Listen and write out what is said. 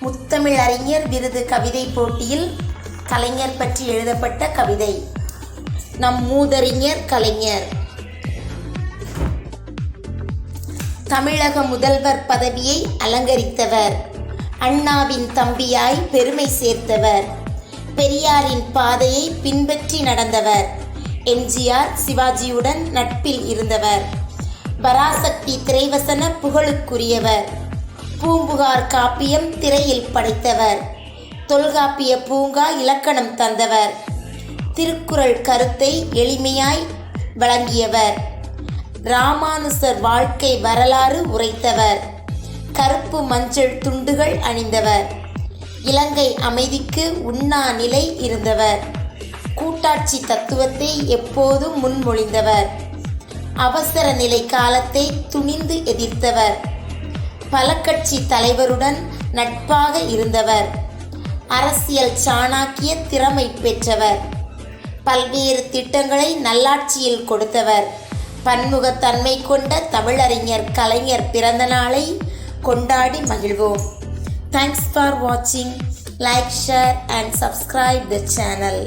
முத்தமிழ் அறிஞர் விருது கவிதை போட்டியில் கலைஞர் பற்றி எழுதப்பட்ட கவிதை. நம் மூதறிஞர் கலைஞர். தமிழக முதல்வர் பதவியை அலங்கரித்தவர். அண்ணாவின் தம்பியாய் பெருமை சேர்த்தவர். பெரியாரின் பாதையை பின்பற்றி நடந்தவர். எம்ஜிஆர் சிவாஜியுடன் நட்பில் இருந்தவர். பராசக்தி திரைவசன புகழுக்குரியவர். பூம்புகார் காப்பியம் திரையில் படைத்தவர். தொல்காப்பிய பூங்கா இலக்கணம் தந்தவர். திருக்குறள் கருத்தை எளிமையாய் வழங்கியவர். ராமானுசர் வாழ்க்கை வரலாறு உரைத்தவர். கருப்பு மஞ்சள் துண்டுகள் அணிந்தவர். இலங்கை அமைதிக்கு உண்ணா நிலை இருந்தவர். கூட்டாட்சி தத்துவத்தை எப்போதும் முன்மொழிந்தவர். அவசர நிலை காலத்தை துணிந்து எதிர்த்தவர். பல கட்சி தலைவருடன் நட்பாக இருந்தவர். அரசியல் சாணாக்கிய திறமை பெற்றவர். பல்வேறு திட்டங்களை நல்லாட்சியில் கொடுத்தவர். பன்முகத்தன்மை கொண்ட தமிழறிஞர் கலைஞர் பிறந்த நாளை கொண்டாடி மகிழ்வோம். தேங்க்ஸ் ஃபார் வாட்சிங் like share and subscribe the channel